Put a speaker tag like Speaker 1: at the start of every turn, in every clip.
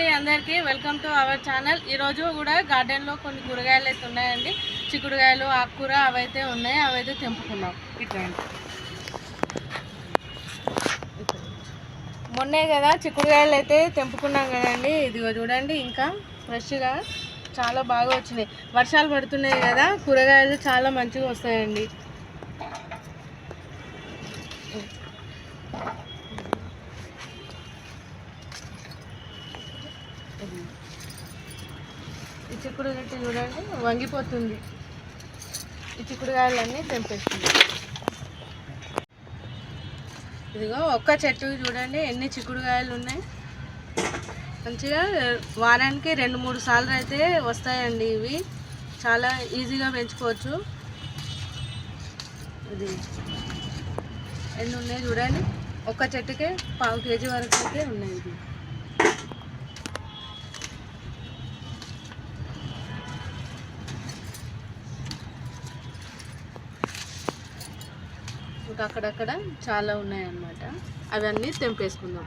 Speaker 1: అండి అందరికీ welcome to our channel ఈరోజు కూడా గార్డెన్లో కొన్ని కూరగాయలు అయితే ఉన్నాయండి. చిక్కుడుగాయలు ఆకుకూర అవైతే ఉన్నాయి. అవైతే తెంపుకున్నాం ఇట్లా మొన్నే కదా చిక్కుడుగాయలు అయితే తెంపుకున్నాం కదండి. ఇదిగో చూడండి ఇంకా ఫ్రెష్గా చాలా బాగా వచ్చినాయి. వర్షాలు పడుతున్నాయి కదా కూరగాయలు చాలా మంచిగా వస్తాయండి. ఈ చిక్కుడు గట్టి చూడండి వంగిపోతుంది. ఈ చిక్కుడుకాయలన్నీ తెంపేస్తుంది. ఇదిగో ఒక్క చెట్టు చూడండి ఎన్ని చిక్కుడుకాయలు ఉన్నాయి. మంచిగా వారానికి రెండు మూడు సార్లు అయితే వస్తాయండి ఇవి. చాలా ఈజీగా పెంచుకోవచ్చు. ఇది ఎన్ని ఉన్నాయి చూడండి. ఒక్క చెట్టుకే పావు కేజీ వరకు అయితే ఉన్నాయి ఇది మనకు అక్కడక్కడ చాలా ఉన్నాయన్నమాట. అవన్నీ తెంపేసుకుందాం.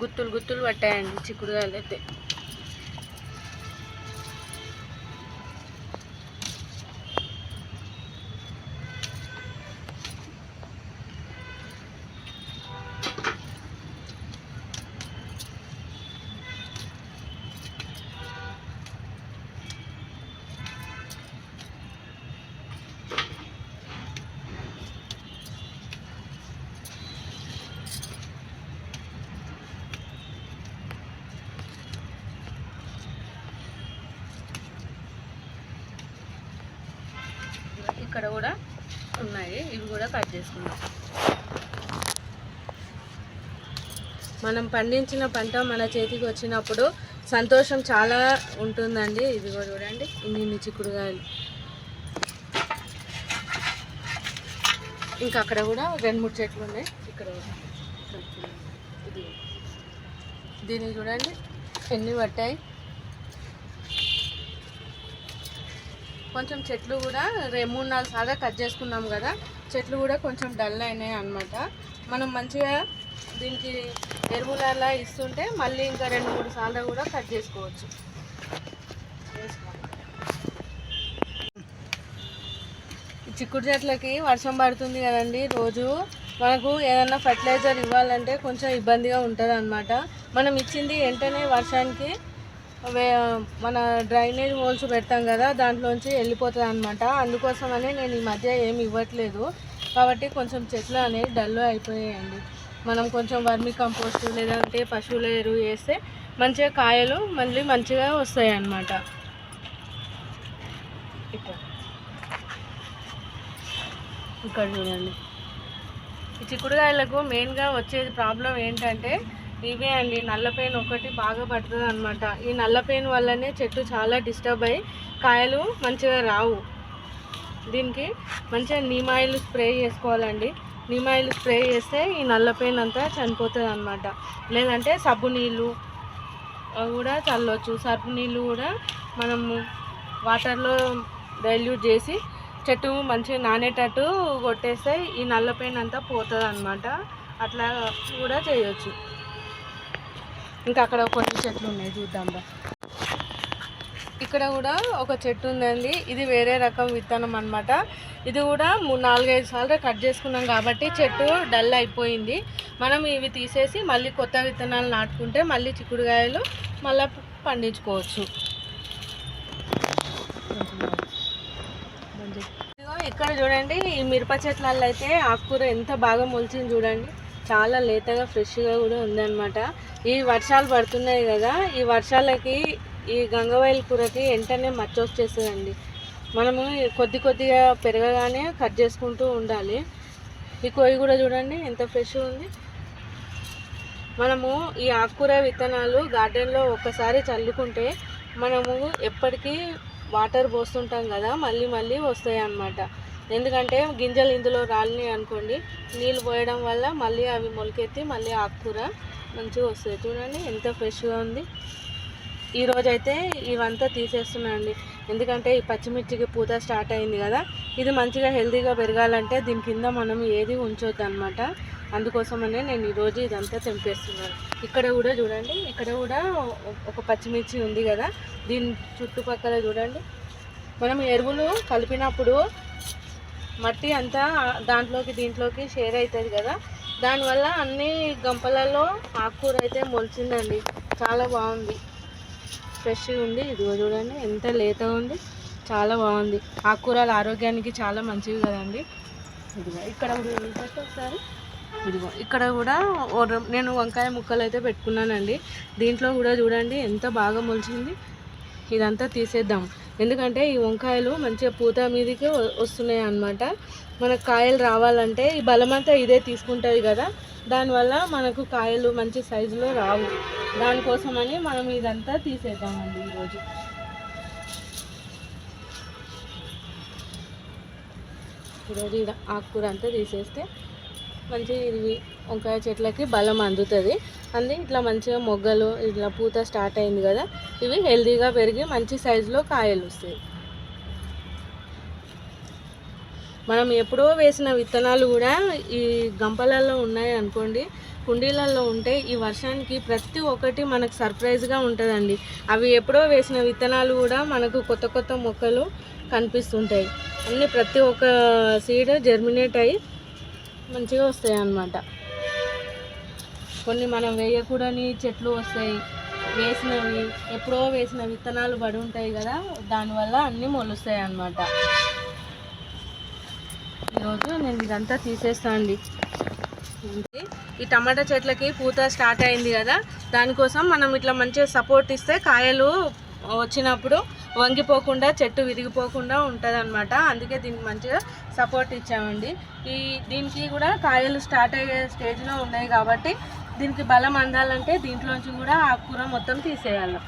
Speaker 1: గుత్తులు గుత్తులు పట్టాయండి చిక్కుడుగాయలు అయితే ఇక్కడ కూడా ఉన్నాయి. ఇవి కూడా కట్ చేసుకుందాం. మనం పండించిన పంట మన చేతికి వచ్చినప్పుడు సంతోషం చాలా ఉంటుందండి. ఇది కూడా చూడండి. ఇన్ని ఇన్ని చిక్కుడుగాయలు ఇంకా అక్కడ కూడా రెండు మూడు చెట్లు ఉన్నాయి. ఇక్కడ కూడా ఇది. దీన్ని చూడండి. ఎన్ని పట్టాయి? కొంచెం చెట్లు కూడా రే మూడు నాలుగు సార్లు కట్ చేసుకున్నాం కదా చెట్లు కూడా కొంచెం డల్ అయినాయి అన్నమాట. మనం మంచిగా దీనికి ఎరువులు అలా ఇస్తుంటే మళ్ళీ ఇంకా రెండు మూడు సార్లు కూడా కట్ చేసుకోవచ్చు. చిక్కుడు చెట్లకి వర్షం పడుతుంది కదండి రోజు. మనకు ఏదన్నా ఫర్టిలైజర్ ఇవ్వాలంటే కొంచెం ఇబ్బందిగా ఉంటుంది మనం ఇచ్చింది వెంటనే వర్షానికి మన డ్రైనేజ్ హోల్స్ పెడతాం కదా దాంట్లోంచి వెళ్ళిపోతుంది అనమాట అందుకోసమనే నేను ఈ మధ్య ఏమి ఇవ్వట్లేదు. కాబట్టి కొంచెం చెట్లు అనేవి డల్ అయిపోయాయండి. మనం కొంచెం వర్మి కంపోస్ట్ లేదంటే పశువుల ఎరువు వేస్తే మంచిగా కాయలు మళ్ళీ మంచిగా వస్తాయి అన్నమాట ఇక్కడ. ఇక్కడ చూడండి. ఈ చిక్కుడుకాయలకు మెయిన్గా వచ్చేది ప్రాబ్లం ఏంటంటే ఇవే అండి. నల్ల పెయిన్ ఒకటి బాగా పడుతుంది అనమాట ఈ నల్ల పెయిన్ వల్లనే చెట్టు చాలా డిస్టర్బ్ అయ్యి కాయలు మంచిగా రావు. దీనికి మంచిగా నీమాయిల్ స్ప్రే చేసుకోవాలండి. నీమాయిల్ స్ప్రే చేస్తే ఈ నల్ల పెయిన్ అంతా చనిపోతుంది అనమాట లేదంటే సబ్బు నీళ్ళు కూడా చల్లవచ్చు సబ్బు నీళ్ళు కూడా మనము వాటర్లో డైల్యూట్ చేసి చెట్టు మంచిగా నానేటట్టు కొట్టేస్తే ఈ నల్ల పెయిన్ అంతా పోతుంది అనమాట అట్లా కూడా చేయొచ్చు. ఇంకా అక్కడ కొన్ని చెట్లు ఉన్నాయి చూద్దాం రా. ఇక్కడ కూడా ఒక చెట్టు ఉందండి. ఇది వేరే రకం విత్తనం అన్నమాట. ఇది కూడా మూడు నాలుగైదు సార్లు కట్ చేసుకున్నాం కాబట్టి చెట్టు డల్ అయిపోయింది. మనం ఇవి తీసేసి మళ్ళీ కొత్త విత్తనాలు నాటుకుంటే మళ్ళీ చిక్కుడుకాయలు మళ్ళీ పండించుకోవచ్చు. ఇక్కడ చూడండి ఈ మిరప చెట్లలో అయితే ఆకుకూర ఎంత బాగా మొలిచింది చూడండి. చాలా లేతగా ఫ్రెష్గా కూడా ఉందన్నమాట. ఈ వర్షాలు పడుతున్నాయి కదా ఈ వర్షాలకి ఈ గంగవాయిల కూరకి వెంటనే మచ్చ వచ్చేస్తుందండి మనము కొద్ది కొద్దిగా పెరగగానే కట్ చేసుకుంటూ ఉండాలి. ఈ కొయ్యి కూడా చూడండి ఎంత ఫ్రెష్గా ఉంది. మనము ఈ ఆకుకూర విత్తనాలు గార్డెన్లో ఒక్కసారి చల్లుకుంటే మనము ఎప్పటికీ వాటర్ పోస్తుంటాం కదా మళ్ళీ మళ్ళీ వస్తాయి అన్నమాట ఎందుకంటే గింజలు ఇందులో రాలినాయి అనుకోండి నీళ్ళు పోయడం వల్ల మళ్ళీ అవి మొలకెత్తి మళ్ళీ ఆకుకూర మంచిగా వస్తాయి చూడండి ఎంత ఫ్రెష్గా ఉంది. ఈరోజైతే ఇవంతా తీసేస్తున్నా అండి. ఎందుకంటే ఈ పచ్చిమిర్చికి పూత స్టార్ట్ అయింది కదా ఇది మంచిగా హెల్తీగా పెరగాలంటే దీని కింద మనం ఏది ఉంచొద్దు అనమాట అందుకోసమనే నేను ఈరోజు ఇదంతా తెంపేస్తున్నాను. ఇక్కడ కూడా చూడండి ఇక్కడ కూడా ఒక పచ్చిమిర్చి ఉంది కదా దీని చుట్టుపక్కల చూడండి. మనం ఎరువులు కలిపినప్పుడు మట్టి అంతా దాంట్లోకి దీంట్లోకి షేర్ అవుతుంది కదా. దానివల్ల అన్ని గంపలలో ఆకుకూర అయితే మొలిచిందండి. చాలా బాగుంది. ఫ్రెష్గా ఉంది. ఇదిగో చూడండి ఎంత లేత ఉంది. చాలా బాగుంది. ఆకుకూరలు ఆరోగ్యానికి చాలా మంచివి కదండి. ఇదిగో ఇక్కడ ఒకసారి. ఇదిగో ఇక్కడ కూడా నేను వంకాయ ముక్కలు అయితే పెట్టుకున్నానండి. దీంట్లో కూడా చూడండి ఎంత బాగా మొలిచింది. ఇదంతా తీసేద్దాం. ఎందుకంటే ఈ వంకాయలు మంచిగా పూత మీదకి వస్తున్నాయి అన్నమాట. మనకు కాయలు రావాలంటే ఈ బలమంతా ఇదే తీసుకుంటుంది కదా. దానివల్ల మనకు కాయలు మంచి సైజులో రావు. దానికోసమని మనం ఇదంతా తీసేద్దామండి ఈరోజు. ఈరోజు ఇది ఆకుకూర అంతా తీసేస్తే మంచి ఇది వంకాయ చెట్లకి బలం అందుతుంది. అంది ఇట్లా మంచిగా మొగ్గలు ఇట్లా పూత స్టార్ట్ అయింది కదా ఇవి హెల్దీగా పెరిగి మంచి సైజులో కాయలు వస్తాయి. మనం ఎప్పుడో వేసిన విత్తనాలు కూడా ఈ గంపలలో ఉన్నాయి అనుకోండి కుండీలలో ఉంటే ఈ వర్షానికి ప్రతి ఒక్కటి మనకు సర్ప్రైజ్గా ఉంటుందండి. అవి ఎప్పుడో వేసిన విత్తనాలు కూడా మనకు కొత్త కొత్త మొక్కలు కనిపిస్తుంటాయి. అన్నీ ప్రతి ఒక్క సీడ్ జర్మినేట్ అయ్యి మంచిగా వస్తాయి అన్నమాట కొన్ని మనం వేయకూడని చెట్లు వస్తాయి. వేసినవి ఎప్పుడో వేసిన విత్తనాలు పడి ఉంటాయి కదా దానివల్ల అన్నీ మొలుస్తాయి అన్నమాట. ఈరోజు నేను ఇదంతా తీసేస్తాను అండి. ఈ టమాటా చెట్లకి పూత స్టార్ట్ అయింది కదా దానికోసం మనం ఇట్లా మంచిగా సపోర్ట్ ఇస్తే కాయలు వచ్చినప్పుడు వంగిపోకుండా చెట్టు విరిగిపోకుండా ఉంటుంది అనమాట అందుకే దీనికి మంచిగా సపోర్ట్ ఇచ్చామండి. ఈ దీనికి కూడా కాయలు స్టార్ట్ అయ్యే స్టేజ్లో ఉన్నాయి కాబట్టి దీనికి బలం అందాలంటే దీంట్లోంచి కూడా ఆకుకూర మొత్తం తీసేయాలి.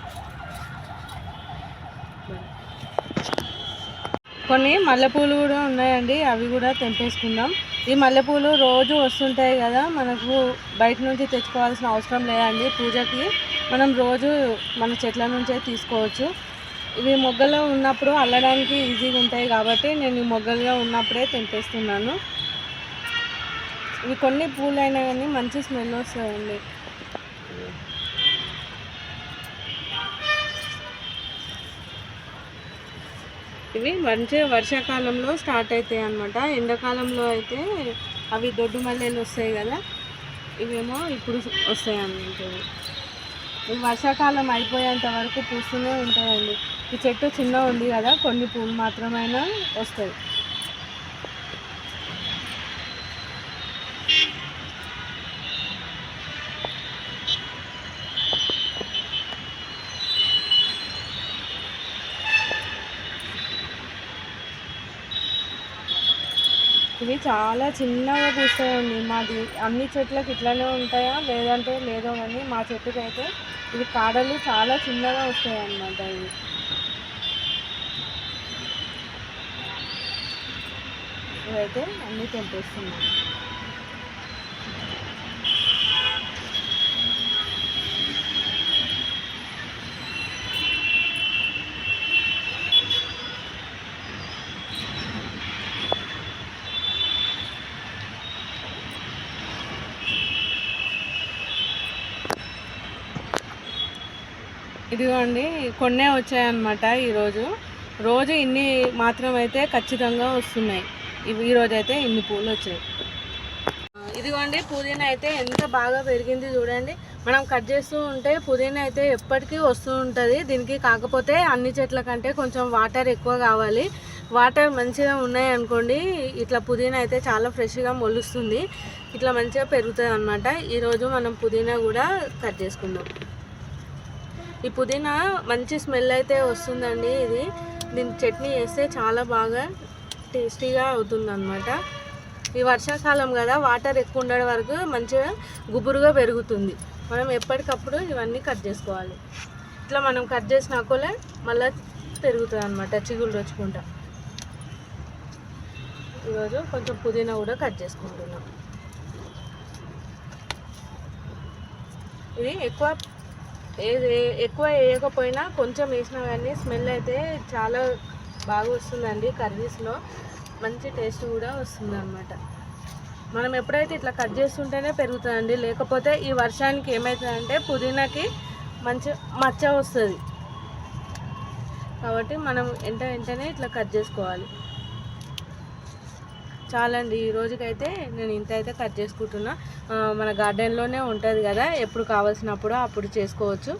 Speaker 1: కొన్ని మల్లెపూలు కూడా ఉన్నాయండి అవి కూడా తెంపేసుకుందాం. ఈ మల్లెపూలు రోజు వస్తుంటాయి కదా మనకు బయట నుంచి తెచ్చుకోవాల్సిన అవసరం లేదండి పూజకి. మనం రోజు మన చెట్ల నుంచే తీసుకోవచ్చు. ఇవి మొగ్గలో ఉన్నప్పుడు అల్లడానికి ఈజీగా ఉంటాయి కాబట్టి నేను ఈ మొగ్గలుగా ఉన్నప్పుడే తెంపేస్తున్నాను. ఇవి కొన్ని పూలైనా కానీ మంచి స్మెల్ వస్తాయండి ఇవి మంచి వర్షాకాలంలో స్టార్ట్ అవుతాయి అన్నమాట. ఎండాకాలంలో అయితే అవి దొడ్డు మల్లెలు వస్తాయి కదా ఇవేమో ఇప్పుడు వస్తాయి అన్నమాట ఇవి. వర్షాకాలం అయిపోయేంత వరకు పూస్తూనే ఉంటాయండి ఈ చెట్టు చిన్న ఉంది కదా కొన్ని పూలు మాత్రమైనా వస్తాయి. ఇవి చాలా చిన్నగా పూస్తాయండి. మాది అన్ని చెట్లకు ఇట్లానే ఉంటాయా? లేదంటే లేదో కానీ మా చెట్టుకి అయితే ఇవి కాడలు చాలా చిన్నగా వస్తాయి అన్నమాట ఇవి. ఇవైతే అన్నీ తెంపేస్తున్నాను ఇదిగోండి కొన్నే వచ్చాయన్నమాట ఈరోజు. రోజు ఇన్ని మాత్రం అయితే ఖచ్చితంగా వస్తున్నాయి. ఇవి ఈరోజు అయితే ఇన్ని పూలు వచ్చాయి ఇదిగోండి పుదీనా అయితే ఎంత బాగా పెరిగింది చూడండి. మనం కట్ చేస్తూ ఉంటే పుదీనా అయితే ఎప్పటికీ వస్తూ ఉంటుంది. దీనికి కాకపోతే అన్ని చెట్ల కంటే కొంచెం వాటర్ ఎక్కువ కావాలి. వాటర్ మంచిగా ఉన్నాయి అనుకోండి ఇట్లా పుదీనా అయితే చాలా ఫ్రెష్గా మొలుస్తుంది. ఇట్లా మంచిగా పెరుగుతుంది అనమాట ఈరోజు మనం పుదీనా కూడా కట్ చేసుకుందాం. ఈ పుదీనా మంచి స్మెల్ అయితే వస్తుందండి ఇది. దీని చట్నీ చేస్తే చాలా బాగా టేస్టీగా అవుతుందన్నమాట. ఈ వర్షాకాలం కదా వాటర్ ఎక్కువ ఉండడం వరకు మంచిగా గుబురుగా పెరుగుతుంది. మనం ఎప్పటికప్పుడు ఇవన్నీ కట్ చేసుకోవాలి. ఇట్లా మనం కట్ చేసినాకోలే మళ్ళీ పెరుగుతుంది అనమాట చిగులు రొచ్చుకుంటా. ఈరోజు కొంచెం పుదీనా కూడా కట్ చేసుకుంటున్నాం. ఇది ఎక్కువ ఏది ఎక్కువ వేయకపోయినా కొంచెం వేసినా కానీ స్మెల్ అయితే చాలా బాగా వస్తుందండి కర్రీస్లో. మంచి టేస్ట్ కూడా వస్తుంది అనమాట మనం ఎప్పుడైతే ఇట్లా కట్ చేస్తుంటేనే పెరుగుతుందండి. లేకపోతే ఈ వర్షానికి ఏమవుతుందంటే పుదీనాకి మంచి మచ్చ వస్తుంది. కాబట్టి మనం వెంట వెంటనే ఇట్లా కట్ చేసుకోవాలి. చాలండి ఈ రోజుకైతే నేను ఇంత అయితే కట్ చేసుకుంటున్నా. మన గార్డెన్లోనే ఉంటుంది కదా ఎప్పుడు కావాల్సినప్పుడు అప్పుడు చేసుకోవచ్చు.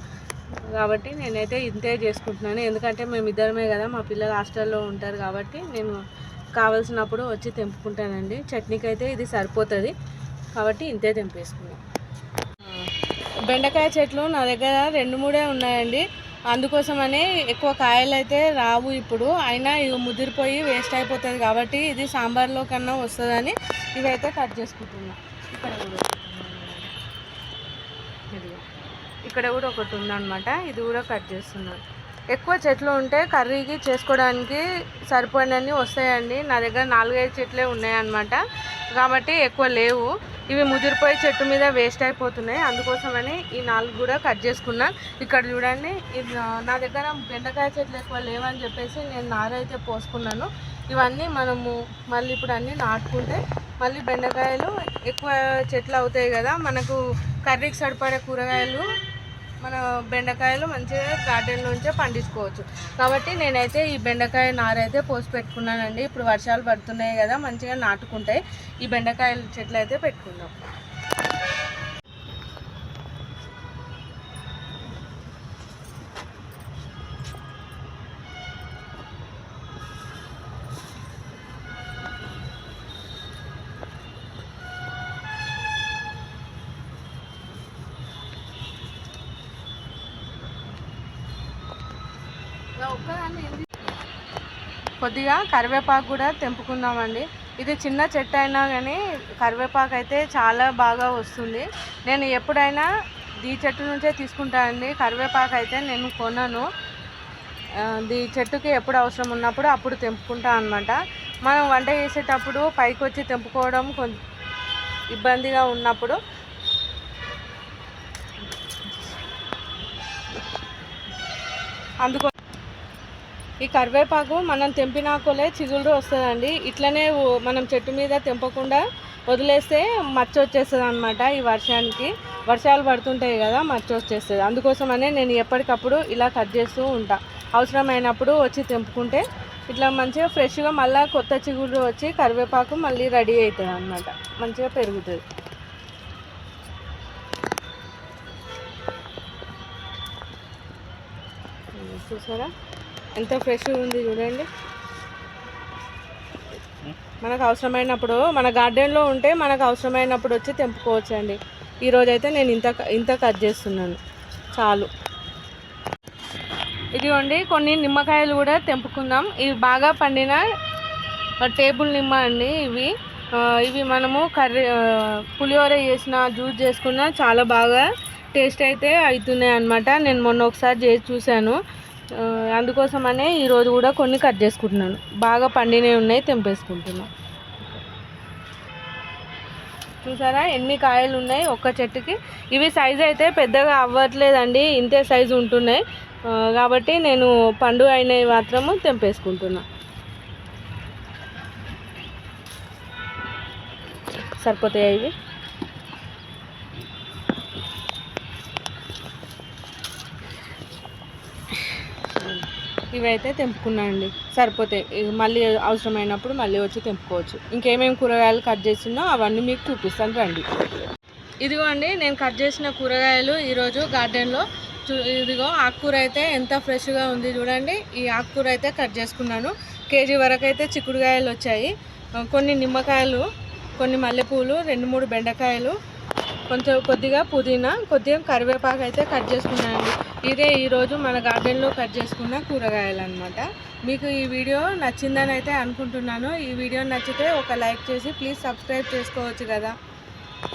Speaker 1: కాబట్టి నేనైతే ఇంతే చేసుకుంటున్నాను. ఎందుకంటే మేము ఇద్దరమే కదా మా పిల్లలు హాస్టల్లో ఉంటారు కాబట్టి నేను కావాల్సినప్పుడు వచ్చి తెంపుకుంటానండి. చట్నీకి అయితే ఇది సరిపోతుంది. కాబట్టి ఇంతే తెంపేసుకున్నాను బెండకాయ చెట్లు నా దగ్గర రెండు మూడే ఉన్నాయండి. అందుకోసమనే ఎక్కువ కాయలు అయితే రావు ఇప్పుడు. అయినా ఇవి ముదిరిపోయి వేస్ట్ అయిపోతుంది కాబట్టి ఇది సాంబార్లో కన్నా వస్తుందని ఇవైతే కట్ చేసుకుంటున్నా. ఇక్కడ కూడా ఇక్కడ కూడా ఒకటి ఉందన్నమాట. ఇది కూడా కట్ చేస్తున్నాను ఎక్కువ చెట్లు ఉంటే కర్రీకి చేసుకోవడానికి సరిపడినన్ని వస్తాయండి. నా దగ్గర నాలుగైదు చెట్లే ఉన్నాయన్నమాట. కాబట్టి ఎక్కువ లేవు. ఇవి ముదిరిపోయి చెట్టు మీద వేస్ట్ అయిపోతున్నాయి. అందుకోసమని ఈ నాలుగు కూడా కట్ చేసుకున్నా. ఇక్కడ చూడండి నా- నా దగ్గర బెండకాయ చెట్లు ఎక్కువ లేవని చెప్పేసి నేను నారైతే పోసుకున్నాను. ఇవన్నీ మనము మళ్ళీ ఇప్పుడు అన్నీ నాటుకుంటే మళ్ళీ బెండకాయలు ఎక్కువ చెట్లు అవుతాయి కదా. మనకు కర్రీకి సరిపడే కూరగాయలు మన బెండకాయలు మంచిగా గార్డెన్ నుంచే పండించుకోవచ్చు. కాబట్టి నేనైతే ఈ బెండకాయ నారైతే పోసి పెట్టుకున్నానండి. ఇప్పుడు వర్షాలు పడుతున్నాయి కదా మంచిగా నాటుకుంటాయి. ఈ బెండకాయల చెట్లు అయితే పెట్టుకుందాం. కొద్దిగా కరివేపాకు కూడా తెంపుకుందామండి. ఇది చిన్న చెట్టు అయినా కానీ కరివేపాకు అయితే చాలా బాగా వస్తుంది. నేను ఎప్పుడైనా ఈ చెట్టు నుంచే తీసుకుంటానండి కరివేపాకు అయితే నేను కొనను. ఈ చెట్టుకి ఎప్పుడు అవసరం ఉన్నప్పుడు అప్పుడు తెంపుకుంటా అనమాట మనం వంట చేసేటప్పుడు పైకి వచ్చి తెంపుకోవడం కొంచెం ఇబ్బందిగా ఉన్నప్పుడు అందుకో ఈ కరివేపాకు మనం తెంపినాకులే చిగుళ్ళు వస్తుందండి. ఇట్లనే మనం చెట్టు మీద తెంపకుండా వదిలేస్తే మచ్చ వచ్చేస్తుంది అనమాట ఈ వర్షానికి. వర్షాలు పడుతుంటాయి కదా మచ్చ వచ్చేస్తుంది. అందుకోసమనే నేను ఎప్పటికప్పుడు ఇలా కట్ చేస్తూ ఉంటా. అవసరమైనప్పుడు వచ్చి తెంపుకుంటే ఇట్లా మంచిగా ఫ్రెష్గా మళ్ళీ కొత్త చిగుళ్ళు వచ్చి కరివేపాకు మళ్ళీ రెడీ అవుతుంది అనమాట మంచిగా పెరుగుతుంది. చూసారా? ఎంత ఫ్రెష్గా ఉంది చూడండి. మనకు అవసరమైనప్పుడు మన గార్డెన్లో ఉంటే మనకు అవసరమైనప్పుడు వచ్చి తెంపుకోవచ్చు అండి ఈరోజైతే నేను ఇంత ఇంత కట్ చేస్తున్నాను. చాలు. ఇదిగోండి కొన్ని నిమ్మకాయలు కూడా తెంపుకుందాం. ఇవి బాగా పండిన టేబుల్ నిమ్మ అండి ఇవి. ఇవి మనము కర్రీ పులిహోర చేసిన జ్యూస్ చేసుకున్న చాలా బాగా టేస్ట్ అయితే అవుతున్నాయి అనమాట నేను మొన్న ఒకసారి చేసి చూశాను. అందుకోసమనే ఈరోజు కూడా కొన్ని కట్ చేసుకుంటున్నాను. బాగా పండినవి ఉన్నాయి తెంపేసుకుంటున్నాను చూసారా? ఎన్ని కాయలు ఉన్నాయి ఒక్క చెట్టుకి? ఇవి సైజు అయితే పెద్దగా అవ్వట్లేదండి ఇంతే సైజు ఉంటున్నాయి. కాబట్టి నేను పండు అయినవి మాత్రము తెంపేసుకుంటున్నా. సరిపోతాయి ఇవి? ఇవైతే తెంపుకున్నా అండి. సరిపోతాయి మళ్ళీ అవసరమైనప్పుడు మళ్ళీ వచ్చి తెంపుకోవచ్చు. ఇంకేమేమి కూరగాయలు కట్ చేసినా అవన్నీ మీకు చూపిస్తాను రండి. ఇదిగో అండి నేను కట్ చేసిన కూరగాయలు ఈరోజు గార్డెన్లో చూ ఇదిగో ఆకుకూర అయితే ఎంత ఫ్రెష్గా ఉంది చూడండి. ఈ ఆకుకూర అయితే కట్ చేసుకున్నాను. కేజీ వరకు అయితే చిక్కుడుకాయలు వచ్చాయి. కొన్ని నిమ్మకాయలు కొన్ని మల్లెపూలు రెండు మూడు బెండకాయలు కొంచెం కొద్దిగా పుదీనా కొద్దిగా కరివేపాకు అయితే కట్ చేసుకున్నానండి. ఇదే ఈరోజు మన గార్డెన్లో కట్ చేసుకున్న కూరగాయలు అనమాట మీకు ఈ వీడియో నచ్చిందని అయితే అనుకుంటున్నాను. ఈ వీడియో నచ్చితే ఒక లైక్ చేసి ప్లీజ్ సబ్స్క్రైబ్ చేసుకోవచ్చు కదా.